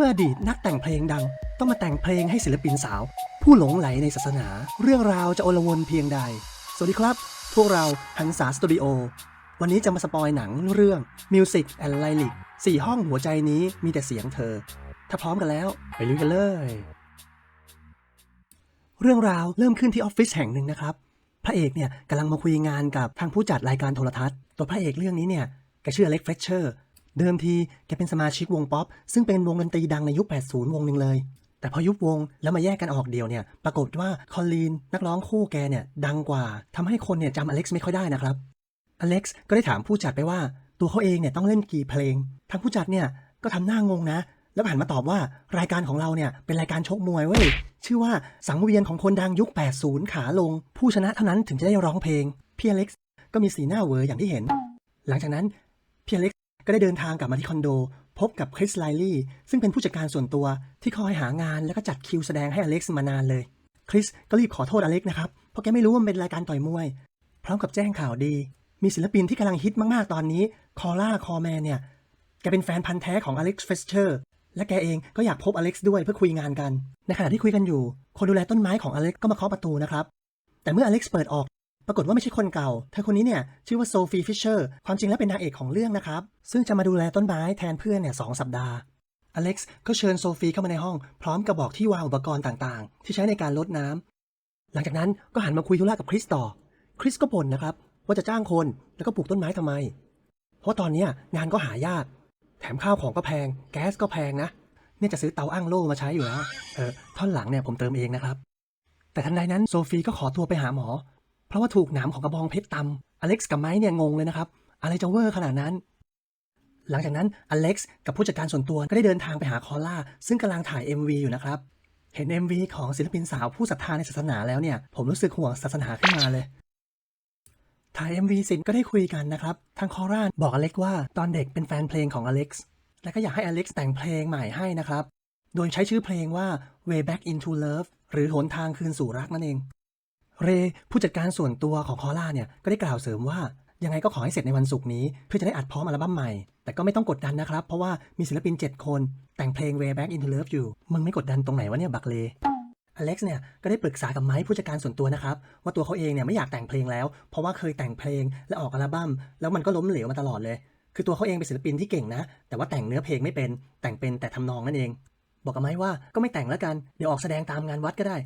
เมื่ออดีตนักแต่งเพลงดัง ต้องมาแต่งเพลงให้ศิลปินสาว ผู้หลงไหลในศาสนา เรื่องราวจะโอลวนเพียงใด สวัสดีครับ พวกเราหันษาสตูดิโอ วันนี้จะมาสปอยหนังเรื่อง Music and Lyric สี่ห้องหัวใจนี้มีแต่เสียงเธอ ถ้าพร้อมกันแล้ว ไปลุยกันเลย เรื่องราวเริ่มขึ้นที่ออฟฟิศแห่งหนึ่งนะครับ พระเอกเนี่ยกำลังมาคุยงานกับทางผู้จัดรายการโทรทัศน์ ตัวพระเอกเรื่องนี้เนี่ยแกชื่ออเล็กเฟรชเชอร์ เดิมทีแกเป็นสมาชิกวงป๊อป ซึ่งเป็นวงดนตรีดังในยุค 80 วงหนึ่งเลย แต่พอยุบวงแล้วมาแยกกันออกเดียวเนี่ย ปรากฏว่าคอลลีนนักร้องคู่แกเนี่ยดังกว่าทำให้คนเนี่ยจำอเล็กซ์ไม่ค่อยได้นะครับ อเล็กซ์ก็ได้ถามผู้จัดไปว่า ตัวเขาเองเนี่ยต้องเล่นกี่เพลง ทางผู้จัดเนี่ยก็ทำหน้างงนะ แล้วหันมาตอบว่ารายการของเราเนี่ยเป็นรายการชกมวยเว้ย ชื่อว่าสังเวียนของคนดังยุค 80 ขาลง ผู้ชนะเท่านั้นถึงจะได้ร้องเพลง พี่อเล็กซ์ก็มีสีหน้าเวออย่างที่เห็น หลังจากนั้นพี่อเล็กซ์ ก็ได้เดินทางกลับมาที่คอนโด พบกับคริสไลลี่ซึ่งเป็นผู้จัดการส่วนตัวที่คอยหางานแล้วก็จัดคิวแสดงให้อเล็กซ์มานานเลย คริสก็รีบขอโทษอเล็กซ์นะครับ เพราะแกไม่รู้ว่ามันเป็นรายการต่อยมวย พร้อมกับแจ้งข่าวดี มีศิลปินที่กำลังฮิตมากๆตอนนี้คอล่าคอแมนเนี่ยแกเป็นแฟนพันธ์แท้ของอเล็กซ์เฟสเชอร์และแกเองก็อยากพบอเล็กซ์ด้วยเพื่อคุยงานกัน ในขณะที่คุยกันอยู่ คนดูแลต้นไม้ของอเล็กซ์ก็มาเคาะประตูนะครับ แต่เมื่ออเล็กซ์เปิดออก ปรากฏว่าไม่ใช่คนเก่า เธอคนนี้เนี่ยชื่อว่าโซฟีฟิชเชอร์ ความจริงแล้วเป็นนางเอกของเรื่องนะครับ ซึ่งจะมาดูแลต้นไม้แทนเพื่อนเนี่ยสองสัปดาห์ อเล็กซ์ก็เชิญโซฟีเข้ามาในห้อง พร้อมกับบอกที่วางอุปกรณ์ต่างๆ ที่ใช้ในการลดน้ำหลังจากนั้นก็หันมาคุยธุระกับคริสต่อ คริสก็บ่นนะครับว่าจะจ้างคนแล้วก็ปลูกต้นไม้ทำไม เพราะตอนนี้งานก็หายาก แถมข้าวของก็แพง แก๊สก็แพงนะ เนี่ยจะซื้อเตาอ้างโล่มาใช้อยู่แล้ว เออท่อนหลังเนี่ยผมเติมเองนะครับ แต่ทันใดนั้นโซฟีก็ขอตัวไปหาหมอ เพราะว่าถูกหนามของกระบองเพชรตำอเล็กซ์กับไม้เนี่ยงงเลยนะครับ อะไรจะเวอร์ขนาดนั้น หลังจากนั้นอเล็กซ์กับผู้จัดการส่วนตัวก็ได้เดินทางไปหาคอล่า ซึ่งกำลังถ่าย MV อยู่นะครับ เห็น MV ของศิลปินสาวผู้ศรัทธาในศาสนาแล้วเนี่ย ผมรู้สึกห่วงศาสนาขึ้นมาเลย ถ่าย MV เสร็จก็ได้คุยกันนะครับ ทางคอร่าบอกอเล็กว่าตอนเด็กเป็นแฟนเพลงของอเล็กซ์ และก็อยากให้อเล็กซ์แต่งเพลงใหม่ให้นะครับ โดยใช้ชื่อเพลงว่า Way Back into Love หรือหนทางคืนสู่รักนั่นเอง เรผู้จัดการส่วนตัวของคอร่าเนี่ยก็ได้กล่าวเสริมว่ายังไงก็ขอให้เสร็จในวันศุกร์นี้เพื่อจะได้อัดพร้อมอัลบั้มใหม่ แต่ก็ไม่ต้องกดดันนะครับ เพราะว่ามีศิลปิน 7 คน แต่งเพลง Way Back into Love อยู่ มึงไม่กดดันตรงไหนวะเนี่ยบักเลอเล็กซ์เนี่ยก็ได้ปรึกษากับไม้ผู้จัดการส่วนตัวนะครับ ว่าตัวเขาเองเนี่ยไม่อยากแต่งเพลงแล้ว เพราะว่าเคยแต่งเพลงและออกอัลบั้มแล้วมันก็ล้มเหลวมาตลอดเลย คือตัวเขาเองเป็นศิลปินที่เก่งนะ แต่ว่าแต่งเนื้อเพลงไม่เป็นแต่งเป็นแต่ทำนองนั่นเอง บอกกับไม้ว่าก็ไม่แต่งแล้วกันเดี๋ยวออกแสดงตามงานวัดก็ได้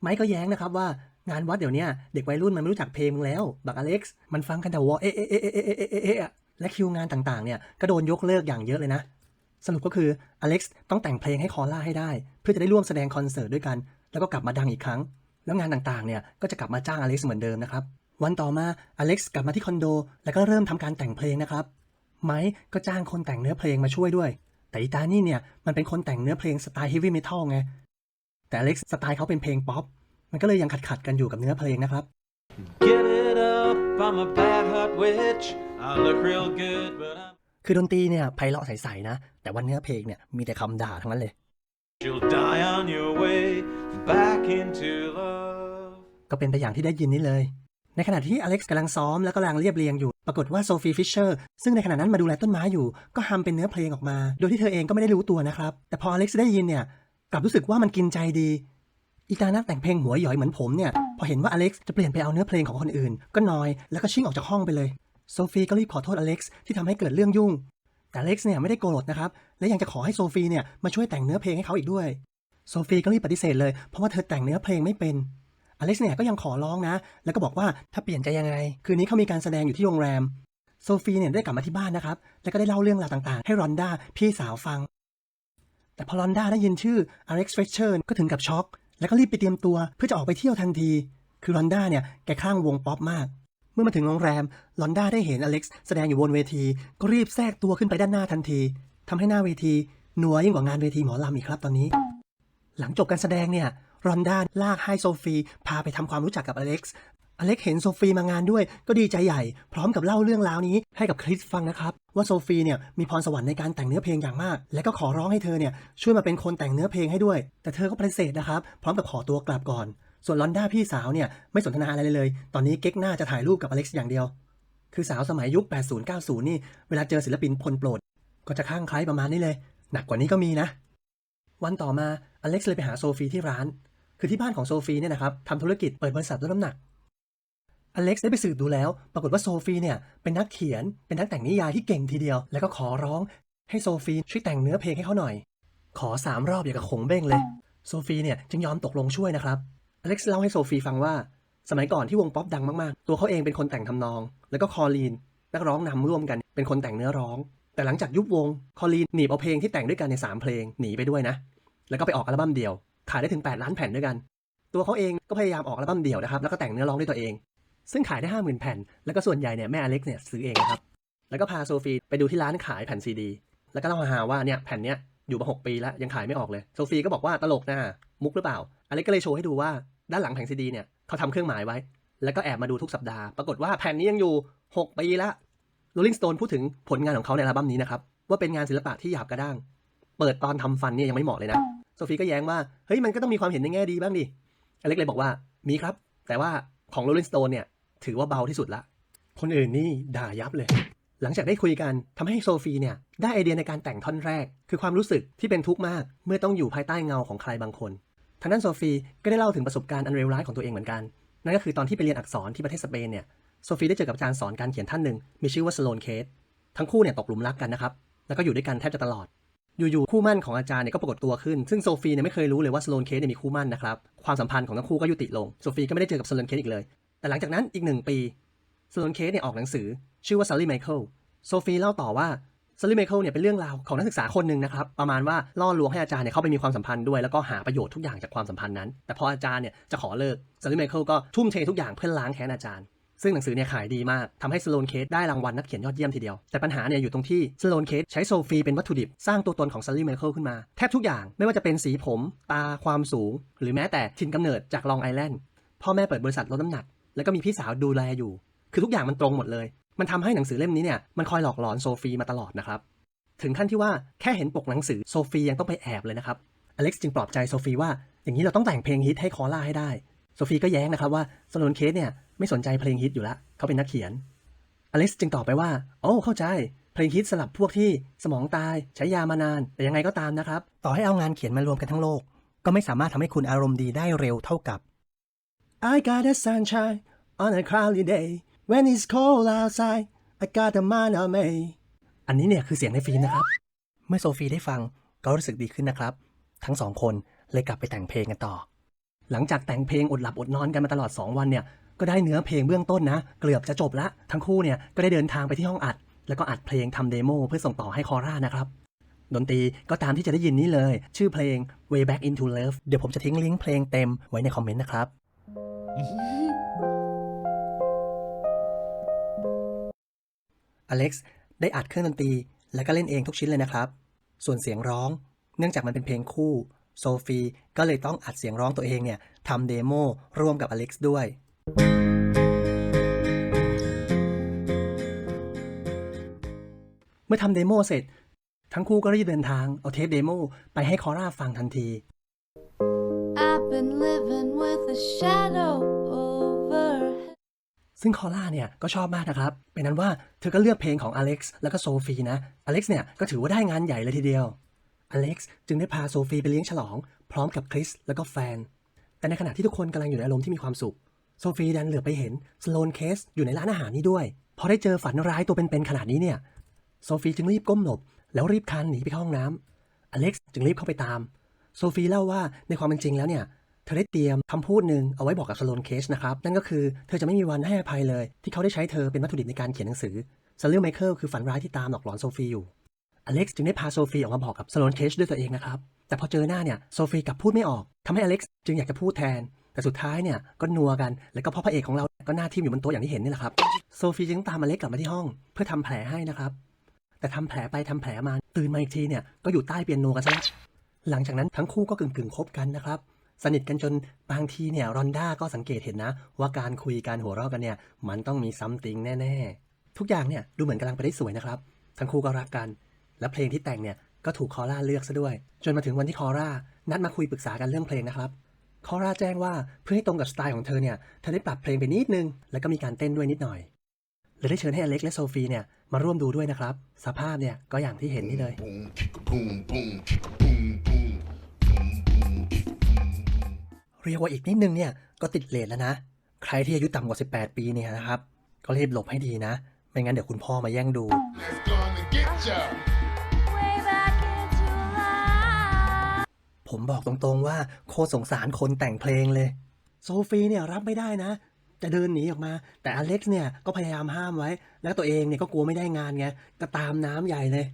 ไม้ก็แย้งนะครับว่า งานวัดเดี๋ยวนี้เด็กวัยรุ่นมันไม่รู้จักเพลงแล้วบักอเล็กซ์มันฟังกันแต่วอเอ๊ะเอ๊ะเอ๊ะเอ๊ะเอ๊ะเอ๊ะและคิวงานต่างๆเนี่ยก็โดนยกเลิกอย่างเยอะเลยนะ สรุปก็คืออเล็กซ์ต้องแต่งเพลงให้คอล่าให้ได้ เพื่อจะได้ร่วมแสดงคอนเสิร์ตด้วยกัน แล้วก็กลับมาดังอีกครั้ง แล้วงานต่างๆเนี่ยก็จะกลับมาจ้างอเล็กซ์เหมือนเดิมนะครับวันต่อมาอเล็กซ์กลับมาที่คอนโด แล้วก็เริ่มทำการแต่งเพลงนะครับไมค์ก็จ้างคนแต่งเนื้อเพลงมาช่วยด้วย แต่อีตานี่เนี่ยมันเป็นคนแต่งเนื้อเพลงสไตล์เฮฟวี่เมทัลไงแต่อเล็กซ์สไตล์เขาเป็นเพลงป๊อป มันก็เลยยังขัดๆกันอยู่กับเนื้อเพลงนะครับ Get it up, I'm a bad hot witch. I look real good, but I'm. คือดนตรีเนี่ยไพเราะใสๆนะ แต่ว่าเนื้อเพลงเนี่ยมีแต่คำด่าทั้งนั้นเลย You'll die on your way back into love. ก็เป็นไปอย่างที่ได้ยินนี่เลย ในขณะที่อเล็กซ์กำลังซ้อมแล้วก็กำลังเรียบเรียงอยู่ ปรากฏว่าโซฟีฟิชเชอร์ซึ่งในขณะนั้นมาดูแลต้นไม้อยู่ ก็ฮัมเป็นเนื้อเพลงออกมา โดยที่เธอเองก็ไม่ได้รู้ตัวนะครับ แต่พออเล็กซ์ได้ยินเนี่ยกลับรู้สึกว่ามันกินใจดี อีตานักแต่งเพลงหัวหยอยเหมือนผมเนี่ย พอเห็นว่าอเล็กซ์จะเปลี่ยนไปเอาเนื้อเพลงของคนอื่น ก็นอย แล้วก็ชิ่งออกจากห้องไปเลย โซฟีก็รีบขอโทษอเล็กซ์ที่ทำให้เกิดเรื่องยุ่ง แต่อเล็กซ์เนี่ยไม่ได้โกรธนะครับ และยังจะขอให้โซฟีเนี่ยมาช่วยแต่งเนื้อเพลงให้เขาอีกด้วย โซฟีก็รีบปฏิเสธเลย เพราะว่าเธอแต่งเนื้อเพลงไม่เป็น อเล็กซ์เนี่ยก็ยังขอร้องนะ แล้วก็บอกว่าถ้าเปลี่ยนใจยังไง คืนนี้เขามีการแสดงอยู่ที่โรงแรม โซฟีเนี่ยได้กลับมาที่บ้านนะครับ แล้วก็ได้เล่าเรื่องราวต่างๆ ให้รอนด้าพี่สาวฟังแต่พอรอนด้าได้ยินชื่ออเล็กซ์เฟรชเชอร์ก็ถึงกับช็อก แล้วก็รีบไปเตรียมตัวเพื่อจะออกไปเที่ยวทันที คือรอนด้าเนี่ยแกข้างวงป๊อปมาก เมื่อมาถึงโรงแรมลอนด้าได้เห็นอเล็กซ์แสดงอยู่บนเวที ก็รีบแทรกตัวขึ้นไปด้านหน้าทันทีทำให้หน้าเวทีหนัวยิ่งกว่างานเวทีหมอลำอีกครับตอนนี้ หลังจบการแสดงเนี่ยรอนด้าลากให้โซฟีพาไปทำความรู้จักกับอเล็กซ์ อเล็กเห็นโซฟีมางานด้วย ก็ดีใจใหญ่ พร้อมกับเล่าเรื่องราวนี้ให้กับคริสฟังนะครับ ว่าโซฟีเนี่ยมีพรสวรรค์ในการแต่งเนื้อเพลงอย่างมาก และก็ขอร้องให้เธอเนี่ยช่วยมาเป็นคนแต่งเนื้อเพลงให้ด้วย แต่เธอก็ปฏิเสธนะครับพร้อมกับขอตัวกลับก่อน ส่วนลอนด้าพี่สาวเนี่ยไม่สนทนาอะไรเลย ตอนนี้เก๊กหน้าจะถ่ายรูปกับอเล็กซ์อย่างเดียว คือสาวสมัยยุค 80 90 นี่เวลาเจอศิลปินคนโปรด ก็จะข้างใคล้ประมาณนี้เลย หนักกว่านี้ก็มีนะ วันต่อมาอเล็กซ์เลยไปหาโซฟีที่ร้าน คือที่บ้านของโซฟีเนี่ยนะครับทำธุรกิจเปิดบริษัทลดน้ำหนัก อเล็กซ์ได้ไปสืบดูแล้ว ปรากฏว่าโซฟีเนี่ยเป็นนักเขียน เป็นนักแต่งนิยายที่เก่งทีเดียว แล้วก็ขอร้องให้โซฟีช่วยแต่งเนื้อเพลงให้เขาหน่อย ขอสามรอบอย่างกับขงเบ้งเลย โซฟีเนี่ยจึงยอมตกลงช่วยนะครับ อเล็กซ์เล่าให้โซฟีฟังว่า สมัยก่อนที่วงป๊อปดังมากๆ ตัวเขาเองเป็นคนแต่งทำนอง แล้วก็คอลีน นักร้องนำร่วมกัน เป็นคนแต่งเนื้อร้อง แต่หลังจากยุบวง คอลีนหนีบเอาเพลงที่แต่งด้วยกันในสามเพลงหนีไปด้วยนะ แล้วก็ไปออกอัลบั้มเดี่ยว ขายได้ถึง 8 ล้านแผ่นด้วยกัน ตัวเขาเองก็พยายามออกอัลบั้มเดี่ยวนะครับ แล้วก็แต่งเนื้อร้องด้วยตัวเอง ซึ่งขายได้ 50,000 แผ่น แล้วก็ส่วนใหญ่เนี่ยแม่อเล็กซ์เนี่ยซื้อเองนะครับ แล้วก็พาโซฟีไปดูที่ร้านขายแผ่นซีดี แล้วก็เล่าฮาว่าเนี่ยแผ่นเนี้ยอยู่มา 6 ปีแล้วยังขายไม่ออกเลย โซฟีก็บอกว่าตลกนะมุกหรือเปล่า อเล็กก็เลยโชว์ให้ดูว่าด้านหลังแผ่นซีดีเนี่ยเขาทำเครื่องหมายไว้ แล้วก็แอบมาดูทุกสัปดาห์ ปรากฏว่าแผ่นนี้ยังอยู่ 6 ปีละ Rolling Stone พูดถึงผลงานของเขาในอัลบั้มนี้นะครับว่าเป็นงานศิลปะที่หยาบกระด้าง เปิดตอนทำฟันเนี่ยยังไม่เหมาะเลยนะ โซฟีก็แย้งว่าเฮ้ยมันก็ต้องมีความเห็นในแง่ดีบ้างดิ อเล็กเลยบอกว่ามีครับ แต่ว่าของ Rolling Stone เนี่ย ถือว่าเบาที่สุดละ คนอื่นนี่ด่ายับเลย หลังจากได้คุยกันทำให้โซฟีเนี่ยได้ไอเดียในการแต่งท่อนแรก คือความรู้สึกที่เป็นทุกข์มาก เมื่อต้องอยู่ภายใต้เงาของใครบางคนทางด้านโซฟีก็ได้เล่าถึงประสบการณ์อันเลวร้ายของตัวเองเหมือนกัน นั่นก็คือตอนที่ไปเรียนอักษรที่ประเทศสเปนเนี่ยโซฟีได้เจอกับอาจารย์สอนการเขียนท่านหนึ่งมีชื่อว่าสโลนเคสทั้งคู่เนี่ยตกหลุมรักกันนะครับแล้วก็อยู่ด้วยกันแทบจะตลอดอยู่ๆคู่มั่นของอาจารย์เนี่ยก็ปรากฏตัวขึ้น ซึ่งโซฟีเนี่ยไม่เคยรู้เลยว่าสโลนเคสเนี่ยมีคู่มั่นนะครับ ความสัมพันธ์ของทั้งคู่ก็ยุติลง โซฟีก็ไม่ได้เจอกับสโลนเคสอีกเลย แต่หลังจากนั้นอีกหนึ่งปีสโลนเคสเนี่ยออกหนังสือ ชื่อว่าซัลลี่ไมเคิลโซฟีเล่าต่อว่าซัลลี่ไมเคิลเนี่ยเป็นเรื่องราวของนักศึกษาคนหนึ่งนะครับ ประมาณว่าล่อลวงให้อาจารย์เนี่ยเข้าไปมีความสัมพันธ์ด้วย แล้วก็หาประโยชน์ทุกอย่างจากความสัมพันธ์นั้น แต่พออาจารย์เนี่ยจะขอเลิกซัลลี่ไมเคิลก็ทุ่มเททุกอย่างเพื่อล้างแค้นอาจารย์ ซึ่งหนังสือเนี่ยขายดีมากทำให้สโลนเคสได้รางวัลนักเขียนยอดเยี่ยมทีเดียว แต่ปัญหาเนี่ยอยู่ตรงที่สโลนเคสใช้โซฟีเป็นวัตถุดิบสร้างตัวตนของซัลลี่ไมเคิลขึ้นมาแทบทุกอย่างไม่ว่าจะเป็นสีผม ตาความสูง หรือแม้แต่ถิ่นกำเนิดจากลองไอแลนด์พ่อแม่เปิดบริษัทลดน้ำหนัก แล้วก็มีพี่สาวดูแลอยู่ คือทุกอย่างมันตรงหมดเลย มันทำให้หนังสือเล่มนี้เนี่ยมันคอยหลอกหลอนโซฟีมาตลอดนะครับถึงขั้นที่ว่าแค่เห็นปกหนังสือโซฟียังต้องไปแอบเลยนะครับอเล็กซ์จึงปลอบใจโซฟีว่าอย่างนี้เราต้องแต่งเพลงฮิตให้คอล่าให้ได้โซฟีก็แย้งนะครับว่าสโลนเคสเนี่ยไม่สนใจเพลงฮิตอยู่ล้วเขาเป็นนักเขียนอเล็กซ์จึงตอบไปว่าโอ้เข้าใจเพลงฮิตสลับพวกที่สมองตายใช้ยามานาน แต่ยังไงก็ตามนะครับ ต่อให้เอางานเขียนมารวมกันทั้งโลก ก็ไม่สามารถทำให้คุณอารมณ์ดีได้เร็วเท่ากับ I got the sunshine on a cloudy day when it's cold outside I got the mind on me อันนี้เนี่ยคือเสียงในฟิล์มนะครับ เมื่อโซฟีได้ฟังก็รู้สึกดีขึ้นนะครับ ทั้งสองคนเลยกลับไปแต่งเพลงกันต่อ หลังจากแต่งเพลงอดหลับอดนอนกันมาตลอด 2 วันเนี่ยก็ได้เนื้อเพลงเบื้องต้นนะ เกือบจะจบละ ทั้งคู่เนี่ยก็ได้เดินทางไปที่ห้องอัด แล้วก็อัดเพลงทำเดโมเพื่อส่งต่อให้คอร่านะครับ ดนตรีก็ตามที่จะได้ยินนี้เลย ชื่อเพลง Way Back into Love เดี๋ยวผมจะทิ้งลิงก์เพลงเต็มไว้ในคอมเมนต์นะครับ อเล็กซ์ได้อัดเครื่องดนตรี แล้วก็เล่นเองทุกชิ้นเลยนะครับ ส่วนเสียงร้อง เนื่องจากมันเป็นเพลงคู่โซฟีก็เลยต้องอัดเสียงร้องตัวเองเนี่ยทำเดโมร่วมกับอเล็กซ์ด้วย เมื่อทำเดโมเสร็จ ทั้งคู่ก็รีบเดินทางเอาเทปเดโมไปให้คอร่าฟังทันที I've been living with a shadow. ซึ่งคอล่าเนี่ยก็ชอบมากนะครับ เป็นนั้นว่าเธอก็เลือกเพลงของอเล็กซ์แล้วก็โซฟีนะ อเล็กซ์เนี่ยก็ถือว่าได้งานใหญ่เลยทีเดียว อเล็กซ์จึงได้พาโซฟีไปเลี้ยงฉลอง พร้อมกับคริสแล้วก็แฟน แต่ในขณะที่ทุกคนกำลังอยู่ในอารมณ์ที่มีความสุข โซฟีดันเหลือไปเห็นสโลนเคสอยู่ในร้านอาหารนี้ด้วย พอได้เจอฝันร้ายตัวเป็นๆขนาดนี้เนี่ย โซฟีจึงรีบก้มหลบ แล้วรีบคลานหนีไปห้องน้ำอเล็กซ์จึงรีบเข้าไปตาม โซฟีเล่าว่าในความเป็นจริงแล้วเนี่ย ธอได้เตรียมคำพูดหนึ่งเอาไว้บอกกับสโลนเคสนะครับ นั่นก็คือเธอจะไม่มีวันให้อภัยเลย ที่เขาได้ใช้เธอเป็นวัตถุดิบในการเขียนหนังสือซัลลิวไมเคิลคือฝันร้ายที่ตามหลอกหลอนโซฟีอยู่ อเล็กซ์จึงได้พาโซฟีออกมาบอกกับสโลนเคสด้วยตัวเองนะครับ แต่พอเจอหน้าเนี่ยโซฟีกลับพูดไม่ออกทำให้อเล็กซ์จึงอยากจะพูดแทน แต่สุดท้ายเนี่ยก็นัวกัน แล้วก็พ่อพระเอกของเราก็หน้าทิ่มอยู่บนโต๊ะอย่างที่เห็นนี่แหละครับ โซฟีจึงตามอเล็กซ์กลับมาที่ห้อง เพื่อทำแผลให้นะครับ แต่ทำแผลไปทำแผลมาตื่นมาอีกทีเนี่ยก็อยู่ใต้เปียโนกันซะละหลังจากนั้นทั้งคู่ก็กึ่งๆคบกันนะครับ สนิทกันจนบางทีเนี่ยรอนด้าก็สังเกตเห็นนะ ว่าการคุยการหัวเราะกันเนี่ย มันต้องมีซัมติงแน่ๆ ทุกอย่างเนี่ยดูเหมือนกำลังไปได้สวยนะครับ ทั้งคู่ก็รักกัน และเพลงที่แต่งเนี่ยก็ถูกคอร่าเลือกซะด้วย จนมาถึงวันที่คอร่านัดมาคุยปรึกษากันเรื่องเพลงนะครับคอร่าแจ้งว่าเพื่อให้ตรงกับสไตล์ของเธอเนี่ยเธอได้ปรับเพลงไปนิดนึง แล้วก็มีการเต้นด้วยนิดหน่อยเลยได้เชิญให้อเล็กและโซฟีเนี่ยมาร่วมดูด้วยนะครับ สภาพเนี่ยก็อย่างที่เห็นนี่เลย เรียกว่าอีกนิดนึงเนี่ยก็ติดเลทแล้วนะ ใครที่อายุต่ำกว่า 18 ปีเนี่ยนะครับ ก็รีบหลบให้ดีนะ ไม่งั้นเดี๋ยวคุณพ่อมาแย่งดู ผมบอกตรงๆว่าโคตรสงสารคนแต่งเพลงเลย โซฟีเนี่ยรับไม่ได้นะ จะเดินหนีออกมา แต่อเล็กซ์เนี่ยก็พยายามห้ามไว้ แล้วตัวเองเนี่ยก็กลัวไม่ได้งานไงก็ตามน้ำใหญ่เลย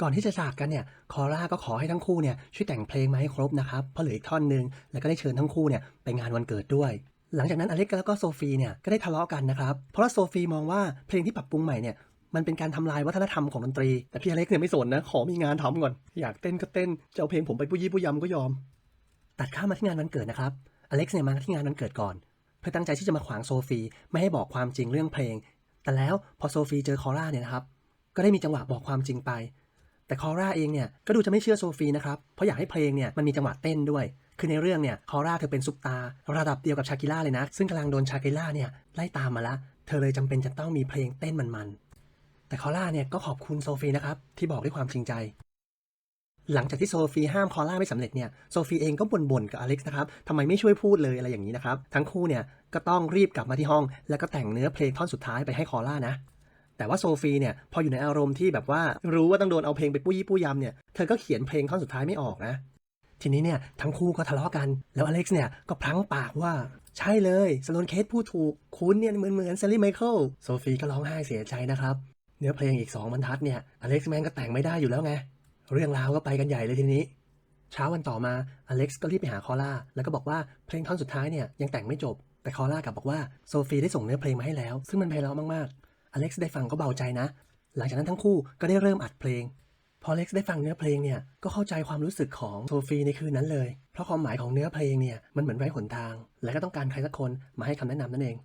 ก่อนที่จะจากกันเนี่ยคอร่าก็ขอให้ทั้งคู่เนี่ยช่วยแต่งเพลงมาให้ครบนะครับเพราะเหลืออีกท่อนหนึ่งแล้วก็ได้เชิญทั้งคู่เนี่ยไปงานวันเกิดด้วยหลังจากนั้นอเล็กซ์แล้วก็โซฟีเนี่ยก็ได้ทะเลาะกันนะครับ เพราะว่าโซฟีมองว่าเพลงที่ปรับปรุงใหม่เนี่ยมันเป็นการทำลายวัฒนธรรมของดนตรี แต่พี่อเล็กซ์เนี่ยไม่สนนะ ขอมีงานทำก่อน อยากเต้นก็เต้น จะเอาเพลงผมไปปุยยี่ปุยยำก็ยอม ตัดข้ามมาที่งานวันเกิดนะครับ อเล็กซ์เนี่ยมาที่งานวันเกิดก่อน เพื่อตั้งใจที่จะมาขวางโซฟีไม่ให้บอกความจริงเรื่องเพลง แต่แล้วพอโซฟีเจอคอร่าเนี่ยนะครับ ก็ได้มีจังหวะบอกความจริงไป แต่คอร่าเองเนี่ยก็ดูจะไม่เชื่อโซฟีนะครับ เพราะอยากให้เพลงเนี่ยมันมีจังหวะเต้นด้วย คือในเรื่องเนี่ยคอร่าเธอเป็นซุปตาร์ระดับเดียวกับชากิล่าเลยนะ ซึ่งกำลังโดนชากิล่าเนี่ยไล่ตามมาละ เธอเลยจำเป็นจะต้องมีเพลงเต้นมันๆ แต่คอร่าเนี่ยก็ขอบคุณโซฟีนะครับที่บอกด้วยความจริงใจหลังจากที่โซฟีห้ามคอร่าไม่สำเร็จเนี่ยโซฟีเองก็บ่นๆกับอเล็กซ์นะครับทำไมไม่ช่วยพูดเลยอะไรอย่างนี้นะครับ ทั้งคู่เนี่ยก็ต้องรีบกลับมาที่ห้อง แล้วก็แต่งเนื้อเพลงท่อนสุดท้ายไปให้คอร่านะ แต่ว่าโซฟีเนี่ยพออยู่ในอารมณ์ที่แบบว่ารู้ว่าต้องโดนเอาเพลงไปปุ้ยี่ปุ้ยยำเนี่ยเธอก็เขียนเพลงท่อนสุดท้ายไม่ออกนะทีนี้เนี่ยทั้งคู่ก็ทะเลาะกันแล้วอเล็กซ์เนี่ยก็พลั้งปากว่าใช่เลยสโลนเคสพูดถูกคุณเนี่ยเหมือนเหมือนเซลลี่ไมเคิลโซฟีก็ร้องไห้เสียใจนะครับเนื้อเพลงอีก 2บรรทัดเนี่ยอเล็กซ์แม่งก็แต่งไม่ได้อยู่แล้วไง เรื่องราวก็ไปกันใหญ่เลยทีนี้ เช้าวันต่อมาอเล็กซ์ก็รีบไปหาคอล่าแล้วก็บอกว่าเพลงท่อนสุดท้ายเนี่ยยังแต่งไม่จบ แต่คอล่ากลับบอกว่าโซฟีได้ส่งเนื้อเพลงมาให้แล้ว ซึ่งมันไพเราะมากๆ อเล็กซ์ได้ฟังก็เบาใจนะ หลังจากนั้นทั้งคู่ก็ได้เริ่มอัดเพลง พอเล็กซ์ได้ฟังเนื้อเพลงเนี่ยก็เข้าใจความรู้สึกของโซฟีในคืนนั้นเลย เพราะความหมายของเนื้อเพลงเนี่ยมันเหมือนไร้หนทาง และก็ต้องการใครสักคนมาให้คำแนะนำนั่นเอง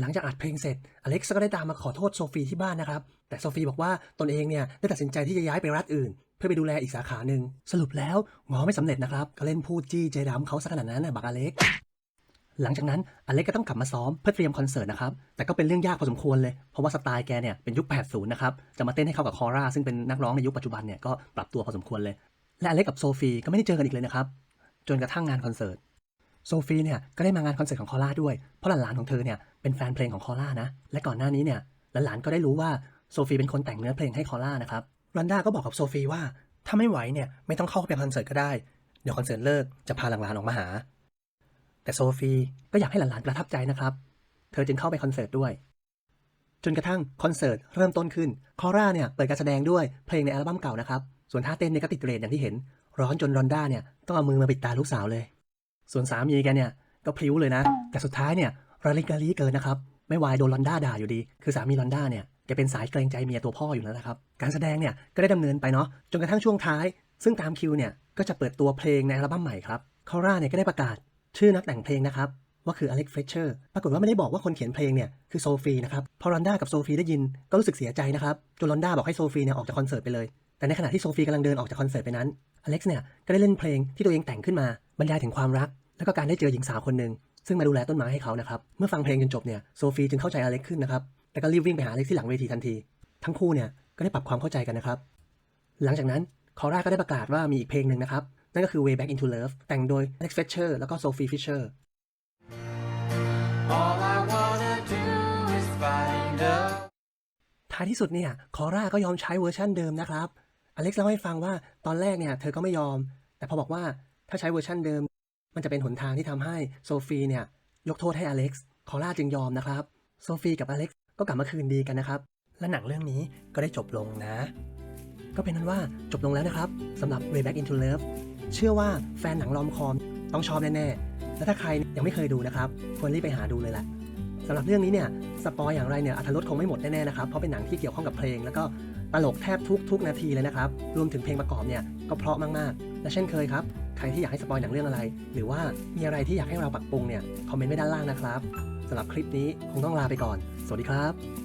หลังจากอัดเพลงเสร็จอเล็กซ์ก็ได้ตามมาขอโทษโซฟีที่บ้านนะครับ แต่โซฟีบอกว่าตนเองเนี่ยได้ตัดสินใจที่จะย้ายไปรัฐอื่น เพื่อไปดูแลอีกสาขาหนึ่งสรุปแล้วงอไม่สำเร็จนะครับก็เล่นพูดจี้ใจดำเขาซะขนาดนั้นนะบักอเล็ก หลังจากนั้นอเล็กก็ต้องกลับมาซ้อมเพื่อเตรียมคอนเสิร์ตนะครับ แต่ก็เป็นเรื่องยากพอสมควรเลย เพราะว่าสไตล์แกเนี่ยเป็นยุค 80 นะครับ จะมาเต้นให้เข้ากับคอร่าซึ่งเป็นนักร้องในยุคปัจจุบันเนี่ยก็ปรับตัวพอสมควรเลย และอเล็กกับโซฟีก็ไม่ได้เจอกันอีกเลยนะครับ จนกระทั่งงานคอนเสิร์ต โซฟีเนี่ยก็ได้มางานคอนเสิร์ตของคอร่าด้วย เพราะหลานๆของเธอเนี่ยเป็นแฟนเพลงของคอร่านะ และก่อนหน้านี้เนี่ยหลานๆก็ได้รู้ว่าโซฟีเป็นคนแต่งเนื้อเพลงให้คอร่านะครับรันด้าก็บอกกับโซฟีว่าถ้าไม่ไหวเนี่ยไม่ต้องเข้าไปคอนเสิร์ตก็ได้ เดี๋ยวคอนเสิร์ตเลิกจะพาหลานๆออกมาหา แต่โซฟีก็อยากให้หลานๆประทับใจนะครับ เธอจึงเข้าไปคอนเสิร์ตด้วย จนกระทั่งคอนเสิร์ตเริ่มต้นขึ้น คอร่าเนี่ยเปิดการแสดงด้วยเพลงในอัลบั้มเก่านะครับ ส่วนท่าเต้นเนี่ยก็ติดเรทอย่างที่เห็น ร้อนจนรอนด้าเนี่ยต้องเอามือมาปิดตาลูกสาวเลย ส่วนสามีแกเนี่ยก็พลิ้วเลยนะ แต่สุดท้ายเนี่ยระลิกระลีเกินนะครับ ไม่วายโดนลอนด้าด่าอยู่ดี คือสามีลอนด้าเนี่ยแกเป็นสายเกรงใจเมียตัวพ่ออยู่แล้วนะครับ การแสดงเนี่ยก็ได้ดำเนินไปเนาะ จนกระทั่งช่วงท้าย ซึ่งตามคิวเนี่ยก็จะเปิดตัวเพลงในอัลบั้มใหม่ครับคอร่าเนี่ยก็ได้ประกาศ ชื่อนักแต่งเพลงนะครับ ว่าคืออเล็กเฟรเชอร์ปรากฏว่าไม่ได้บอกว่าคนเขียนเพลงเนี่ยคือโซฟีนะครับพอลอนด้ากับโซฟีได้ยินก็รู้สึกเสียใจนะครับจนลอนด้าบอกให้โซฟีเนี่ยออกจากคอนเสิร์ตไปเลย แต่ในขณะที่โซฟีกำลังเดินออกจากคอนเสิร์ตไปนั้นอเล็กซ์เนี่ยก็ได้เล่นเพลงที่ตัวเองแต่งขึ้นมาบรรยายถึงความรัก แล้วก็การได้เจอหญิงสาวคนหนึ่งซึ่งมาดูแลต้นไม้ให้เขานะครับเมื่อฟังเพลงจนจบเนี่ยโซฟีจึงเข้าใจอเล็กซ์ขึ้นนะครับแล้วก็รีบวิ่งไปหาอเล็กซ์ที่หลังเวทีทันที ทั้งคู่เนี่ยก็ได้ปรับความเข้าใจกันนะครับ หลังจากนั้นคอร่าก็ได้ประกาศว่ามีอีกเพลงหนึ่งนะครับ นั่นก็คือ Way Back into Love แต่งโดย Alex Fletcher แล้วก็ Sophie Fisher All I wanna do is find out. ท้ายที่สุดเนี่ยคอร่าก็ยอมใช้เวอร์ชันเดิมนะครับ อเล็กซ์เล่าให้ฟังว่าตอนแรกเนี่ยเธอก็ไม่ยอม แต่พอบอกว่าถ้าใช้เวอร์ชันเดิม มันจะเป็นหนทางที่ทำให้โซฟีเนี่ยยกโทษให้อเล็กซ์คอร่าจึงยอมนะครับ โซฟีกับอเล็กซ์ก็กลับมาคืนดีกันนะครับ และหนังเรื่องนี้ก็ได้จบลงนะ ก็เป็นนั้นว่าจบลงแล้วนะครับสำหรับ Way Back into Love เชื่อว่าแฟนหนังลอมคอมต้องชอบแน่ๆ และถ้าใครยังไม่เคยดูนะครับ ควรรีบไปหาดูเลยแหละสำหรับเรื่องนี้เนี่ยสปอยอย่างไรเนี่ยอัธรสคงไม่หมดแน่ๆนะครับ เพราะเป็นหนังที่เกี่ยวข้องกับเพลง แล้วก็ตลกแทบทุกทุกนาทีเลยนะครับ รวมถึงเพลงประกอบเนี่ยก็เพราะมากๆ และเช่นเคยครับ ใครที่อยากให้สปอยหนังเรื่องอะไร หรือว่ามีอะไรที่อยากให้เราปรับปรุงเนี่ยคอมเมนต์ไว้ด้านล่างนะครับสำหรับคลิปนี้คงต้องลาไปก่อน สวัสดีครับ